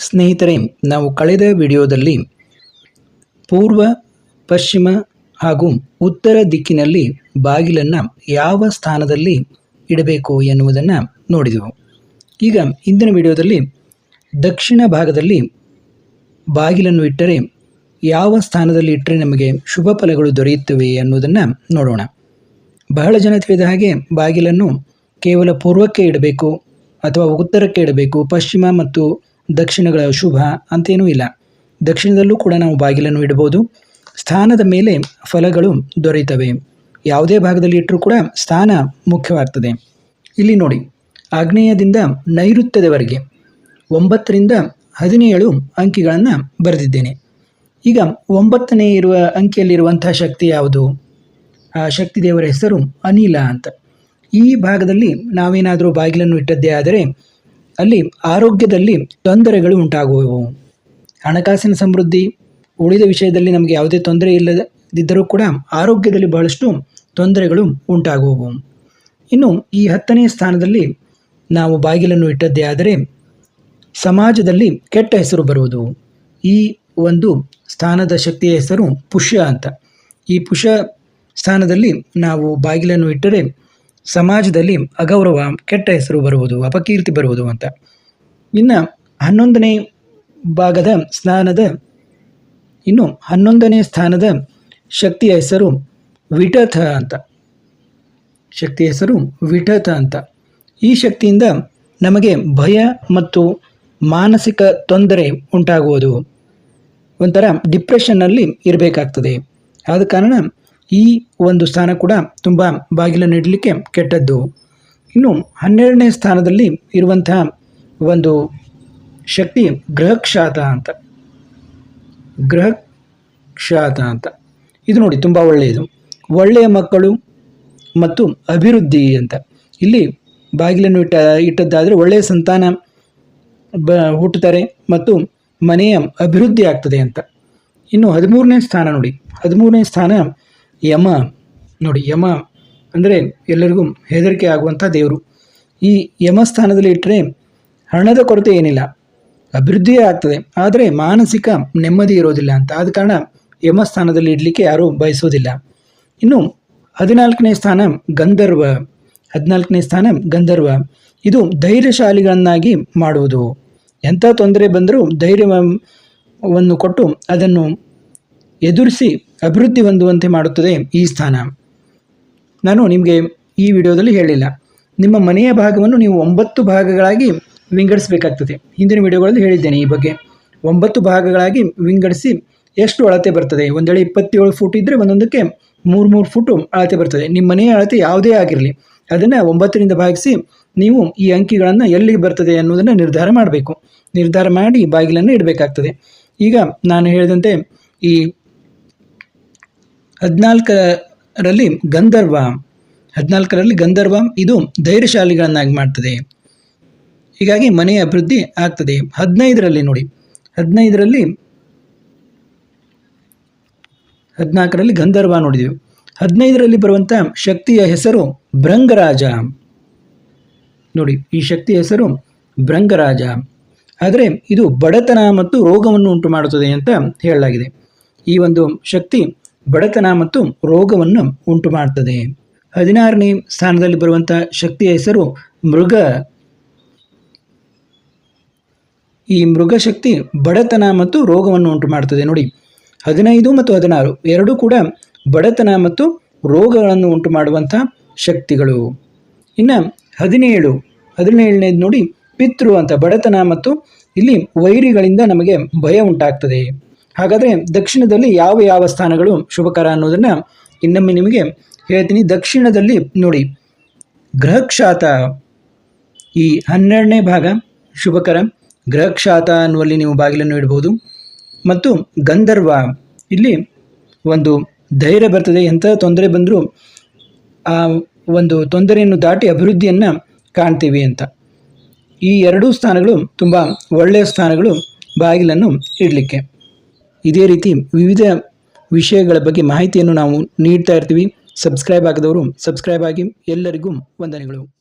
ಸ್ನೇಹಿತರೆ, ನಾವು ಕಳೆದ ವಿಡಿಯೋದಲ್ಲಿ ಪೂರ್ವ, ಪಶ್ಚಿಮ ಹಾಗೂ ಉತ್ತರ ದಿಕ್ಕಿನಲ್ಲಿ ಬಾಗಿಲನ್ನು ಯಾವ ಸ್ಥಾನದಲ್ಲಿ ಇಡಬೇಕು ಎನ್ನುವುದನ್ನು ನೋಡಿದೆವು. ಈಗ ಇಂದಿನ ವಿಡಿಯೋದಲ್ಲಿ ದಕ್ಷಿಣ ಭಾಗದಲ್ಲಿ ಬಾಗಿಲನ್ನು ಇಟ್ಟರೆ ಯಾವ ಸ್ಥಾನದಲ್ಲಿ ಇಟ್ಟರೆ ನಮಗೆ ಶುಭ ಫಲಗಳು ದೊರೆಯುತ್ತವೆ ಎನ್ನುವುದನ್ನು ನೋಡೋಣ. ಬಹಳ ಜನ ತಿಳಿದ ಹಾಗೆ ಬಾಗಿಲನ್ನು ಕೇವಲ ಪೂರ್ವಕ್ಕೆ ಇಡಬೇಕು ಅಥವಾ ಉತ್ತರಕ್ಕೆ ಇಡಬೇಕು, ಪಶ್ಚಿಮ ಮತ್ತು ದಕ್ಷಿಣಗಳ ಶುಭ ಅಂತೇನೂ ಇಲ್ಲ. ದಕ್ಷಿಣದಲ್ಲೂ ಕೂಡ ನಾವು ಬಾಗಿಲನ್ನು ಇಡಬಹುದು. ಸ್ಥಾನದ ಮೇಲೆ ಫಲಗಳು ದೊರೆಯುತ್ತವೆ. ಯಾವುದೇ ಭಾಗದಲ್ಲಿ ಇಟ್ಟರೂ ಕೂಡ ಸ್ಥಾನ ಮುಖ್ಯವಾಗ್ತದೆ. ಇಲ್ಲಿ ನೋಡಿ, ಆಗ್ನೇಯದಿಂದ ನೈಋತ್ಯದವರೆಗೆ ಒಂಬತ್ತರಿಂದ ಹದಿನೇಳು ಅಂಕಿಗಳನ್ನು ಬರೆದಿದ್ದೇನೆ. ಈಗ ಒಂಬತ್ತನೇ ಇರುವ ಅಂಕಿಯಲ್ಲಿರುವಂಥ ಶಕ್ತಿ ಯಾವುದು? ಆ ಶಕ್ತಿ ದೇವರ ಹೆಸರು ಅನಿಲ ಅಂತ. ಈ ಭಾಗದಲ್ಲಿ ನಾವೇನಾದರೂ ಬಾಗಿಲನ್ನು ಇಟ್ಟದ್ದೇ ಆದರೆ ಅಲ್ಲಿ ಆರೋಗ್ಯದಲ್ಲಿ ತೊಂದರೆಗಳು ಉಂಟಾಗುವವು. ಹಣಕಾಸಿನ ಸಮೃದ್ಧಿ ಉಳಿದ ವಿಷಯದಲ್ಲಿ ನಮಗೆ ಯಾವುದೇ ತೊಂದರೆ ಇಲ್ಲದಿದ್ದರೂ ಕೂಡ ಆರೋಗ್ಯದಲ್ಲಿ ಬಹಳಷ್ಟು ತೊಂದರೆಗಳು ಉಂಟಾಗುವವು. ಇನ್ನು ಈ ಹತ್ತನೇ ಸ್ಥಾನದಲ್ಲಿ ನಾವು ಬಾಗಿಲನ್ನು ಇಟ್ಟದ್ದೇ ಆದರೆ ಸಮಾಜದಲ್ಲಿ ಕೆಟ್ಟ ಹೆಸರು ಬರುವುದು. ಈ ಒಂದು ಸ್ಥಾನದ ಶಕ್ತಿಯ ಹೆಸರು ಪುಷ್ಯ ಅಂತ. ಈ ಪುಷ್ಯ ಸ್ಥಾನದಲ್ಲಿ ನಾವು ಬಾಗಿಲನ್ನು ಇಟ್ಟರೆ ಸಮಾಜದಲ್ಲಿ ಅಗೌರವ, ಕೆಟ್ಟ ಹೆಸರು ಬರುವುದು, ಅಪಕೀರ್ತಿ ಬರುವುದು ಅಂತ. ಇನ್ನು ಹನ್ನೊಂದನೇ ಭಾಗದ ಸ್ನಾನದ ಇನ್ನು ಹನ್ನೊಂದನೇ ಸ್ಥಾನದ ಶಕ್ತಿಯ ಹೆಸರು ವಿಠಥ ಅಂತ. ಶಕ್ತಿಯ ಹೆಸರು ವಿಠಥ ಅಂತ. ಈ ಶಕ್ತಿಯಿಂದ ನಮಗೆ ಭಯ ಮತ್ತು ಮಾನಸಿಕ ತೊಂದರೆ ಉಂಟಾಗುವುದು. ಒಂಥರ ಡಿಪ್ರೆಷನ್ನಲ್ಲಿ ಇರಬೇಕಾಗ್ತದೆ. ಆದ ಕಾರಣ ಈ ಒಂದು ಸ್ಥಾನ ಕೂಡ ತುಂಬ ಬಾಗಿಲನ್ನು ಇಡಲಿಕ್ಕೆ ಕೆಟ್ಟದ್ದು. ಇನ್ನು ಹನ್ನೆರಡನೇ ಸ್ಥಾನದಲ್ಲಿ ಇರುವಂತಹ ಒಂದು ಶಕ್ತಿ ಗ್ರಹಕ್ಷಾತ ಅಂತ. ಗ್ರಹಕ್ಷಾತ ಅಂತ. ಇದು ನೋಡಿ ತುಂಬ ಒಳ್ಳೆಯದು. ಒಳ್ಳೆಯ ಮಕ್ಕಳು ಮತ್ತು ಅಭಿವೃದ್ಧಿ ಅಂತ. ಇಲ್ಲಿ ಬಾಗಿಲನ್ನು ಇಟ್ಟ, ಇಟ್ಟದ್ದಾದರೆ ಒಳ್ಳೆಯ ಸಂತಾನ ಬ, ಹುಟ್ಟುತ್ತಾರೆ ಮತ್ತು ಮನೆಯ ಅಭಿವೃದ್ಧಿ ಆಗ್ತದೆ ಅಂತ. ಇನ್ನು ಹದಿಮೂರನೇ ಸ್ಥಾನ ನೋಡಿ. ಹದಿಮೂರನೇ ಸ್ಥಾನ ಯಮ, ನೋಡಿ ಯಮ ಅಂದರೆ ಎಲ್ಲರಿಗೂ ಹೆದರಿಕೆ ಆಗುವಂಥ ದೇವರು. ಈ ಯಮ ಸ್ಥಾನದಲ್ಲಿ ಇಟ್ಟರೆ ಹಣದ ಕೊರತೆ ಏನಿಲ್ಲ ಅಭಿವೃದ್ಧಿಯೇ ಆಗ್ತದೆ, ಆದರೆ ಮಾನಸಿಕ ನೆಮ್ಮದಿ ಇರೋದಿಲ್ಲ ಅಂತ. ಆದ ಕಾರಣ ಯಮ ಸ್ಥಾನದಲ್ಲಿ ಇಡಲಿಕ್ಕೆ ಯಾರೂ ಬಯಸೋದಿಲ್ಲ. ಇನ್ನು ಹದಿನಾಲ್ಕನೇ ಸ್ಥಾನ ಗಂಧರ್ವ, ಹದಿನಾಲ್ಕನೇ ಸ್ಥಾನ ಗಂಧರ್ವ. ಇದು ಧೈರ್ಯಶಾಲಿಗಳನ್ನಾಗಿ ಮಾಡುವುದು. ಎಂಥ ತೊಂದರೆ ಬಂದರೂ ಧೈರ್ಯವನ್ನು ಕೊಟ್ಟು ಅದನ್ನು ಎದುರಿಸಿ ಅಭಿವೃದ್ಧಿ ಹೊಂದುವಂತೆ ಮಾಡುತ್ತದೆ ಈ ಸ್ಥಾನ. ನಾನು ನಿಮಗೆ ಈ ವಿಡಿಯೋದಲ್ಲಿ ಹೇಳಿಲ್ಲ. ನಿಮ್ಮ ಮನೆಯ ಭಾಗವನ್ನು ನೀವು ಒಂಬತ್ತು ಭಾಗಗಳಾಗಿ ವಿಂಗಡಿಸಬೇಕಾಗ್ತದೆ. ಹಿಂದಿನ ವಿಡಿಯೋಗಳಲ್ಲಿ ಹೇಳಿದ್ದೇನೆ ಈ ಬಗ್ಗೆ. ಒಂಬತ್ತು ಭಾಗಗಳಾಗಿ ವಿಂಗಡಿಸಿ ಎಷ್ಟು ಅಳತೆ ಬರ್ತದೆ? ಒಂದೇಳೆ ಇಪ್ಪತ್ತೇಳು ಫುಟ್ ಇದ್ದರೆ ಒಂದೊಂದಕ್ಕೆ ಮೂರು ಮೂರು ಫುಟು ಅಳತೆ ಬರ್ತದೆ. ನಿಮ್ಮ ಮನೆಯ ಅಳತೆ ಯಾವುದೇ ಆಗಿರಲಿ. ಅದನ್ನು ಒಂಬತ್ತರಿಂದ ಭಾಗಿಸಿ ನೀವು ಈ ಅಂಕಿಗಳನ್ನು ಎಲ್ಲಿಗೆ ಬರ್ತದೆ ಅನ್ನೋದನ್ನು ನಿರ್ಧಾರ ಮಾಡಬೇಕು. ನಿರ್ಧಾರ ಮಾಡಿ ಬಾಗಿಲನ್ನು ಇಡಬೇಕಾಗ್ತದೆ. ಈಗ ನಾನು ಹೇಳಿದಂತೆ ಈ ಹದಿನಾಲ್ಕರಲ್ಲಿ ಗಂಧರ್ವ ಹದಿನಾಲ್ಕರಲ್ಲಿ ಗಂಧರ್ವ ಇದು ಧೈರ್ಯಶಾಲಿಗಳನ್ನಾಗಿ ಮಾಡ್ತದೆ. ಹೀಗಾಗಿ ಮನೆಯ ಅಭಿವೃದ್ಧಿ ಆಗ್ತದೆ. ಹದಿನೈದರಲ್ಲಿ ನೋಡಿ. ಹದಿನೈದರಲ್ಲಿ, ಹದಿನಾಲ್ಕರಲ್ಲಿ ಗಂಧರ್ವ ನೋಡಿದೆವು. ಹದಿನೈದರಲ್ಲಿ ಬರುವಂಥ ಶಕ್ತಿಯ ಹೆಸರು ಭೃಂಗರಾಜ. ನೋಡಿ, ಈ ಶಕ್ತಿಯ ಹೆಸರು ಭೃಂಗರಾಜ. ಆದರೆ ಇದು ಬಡತನ ಮತ್ತು ರೋಗವನ್ನು ಉಂಟು ಮಾಡುತ್ತದೆ ಅಂತ ಹೇಳಲಾಗಿದೆ. ಈ ಒಂದು ಶಕ್ತಿ ಬಡತನ ಮತ್ತು ರೋಗವನ್ನು ಉಂಟು ಮಾಡ್ತದೆ ಹದಿನಾರನೇ ಸ್ಥಾನದಲ್ಲಿ ಬರುವಂಥ ಶಕ್ತಿಯ ಹೆಸರು ಮೃಗ. ಈ ಮೃಗ ಶಕ್ತಿ ಬಡತನ ಮತ್ತು ರೋಗವನ್ನು ಉಂಟು ಮಾಡ್ತದೆ ನೋಡಿ, ಹದಿನೈದು ಮತ್ತು ಹದಿನಾರು ಎರಡೂ ಕೂಡ ಬಡತನ ಮತ್ತು ರೋಗಗಳನ್ನು ಉಂಟು ಮಾಡುವಂಥ ಶಕ್ತಿಗಳು. ಇನ್ನು ಹದಿನೇಳು, ಹದಿನೇಳನೇದು ನೋಡಿ, ಪಿತೃ ಅಂತ ಬಡತನ ಮತ್ತು ಇಲ್ಲಿ ವೈರಿಗಳಿಂದ ನಮಗೆ ಭಯ ಉಂಟಾಗ್ತದೆ. ಹಾಗಾದರೆ ದಕ್ಷಿಣದಲ್ಲಿ ಯಾವ ಯಾವ ಸ್ಥಾನಗಳು ಶುಭಕರ ಅನ್ನೋದನ್ನು ಇನ್ನೊಮ್ಮೆ ನಿಮಗೆ ಹೇಳ್ತೀನಿ. ದಕ್ಷಿಣದಲ್ಲಿ ನೋಡಿ ಗ್ರಹಕ್ಷಾತ ಈ ಹನ್ನೆರಡನೇ ಭಾಗ ಶುಭಕರ. ಗ್ರಹಕ್ಷಾತ ಅನ್ನುವಲ್ಲಿ ನೀವು ಬಾಗಿಲನ್ನು ಇಡಬಹುದು. ಮತ್ತು ಗಂಧರ್ವ, ಇಲ್ಲಿ ಒಂದು ಧೈರ್ಯ ಬರ್ತದೆ. ಎಂಥ ತೊಂದರೆ ಬಂದರೂ ಆ ಒಂದು ತೊಂದರೆಯನ್ನು ದಾಟಿ ಅಭಿವೃದ್ಧಿಯನ್ನು ಕಾಣ್ತೀವಿ ಅಂತ. ಈ ಎರಡೂ ಸ್ಥಾನಗಳು ತುಂಬ ಒಳ್ಳೆಯ ಸ್ಥಾನಗಳು ಬಾಗಿಲನ್ನು ಇಡಲಿಕ್ಕೆ. ಇದೇ ರೀತಿ ವಿವಿಧ ವಿಷಯಗಳ ಬಗ್ಗೆ ಮಾಹಿತಿಯನ್ನು ನಾವು ನೀಡ್ತಾ ಇರ್ತೀವಿ. ಸಬ್ಸ್ಕ್ರೈಬ್ ಆಗದವರು ಸಬ್ಸ್ಕ್ರೈಬ್ ಆಗಿ. ಎಲ್ಲರಿಗೂ ವಂದನೆಗಳು.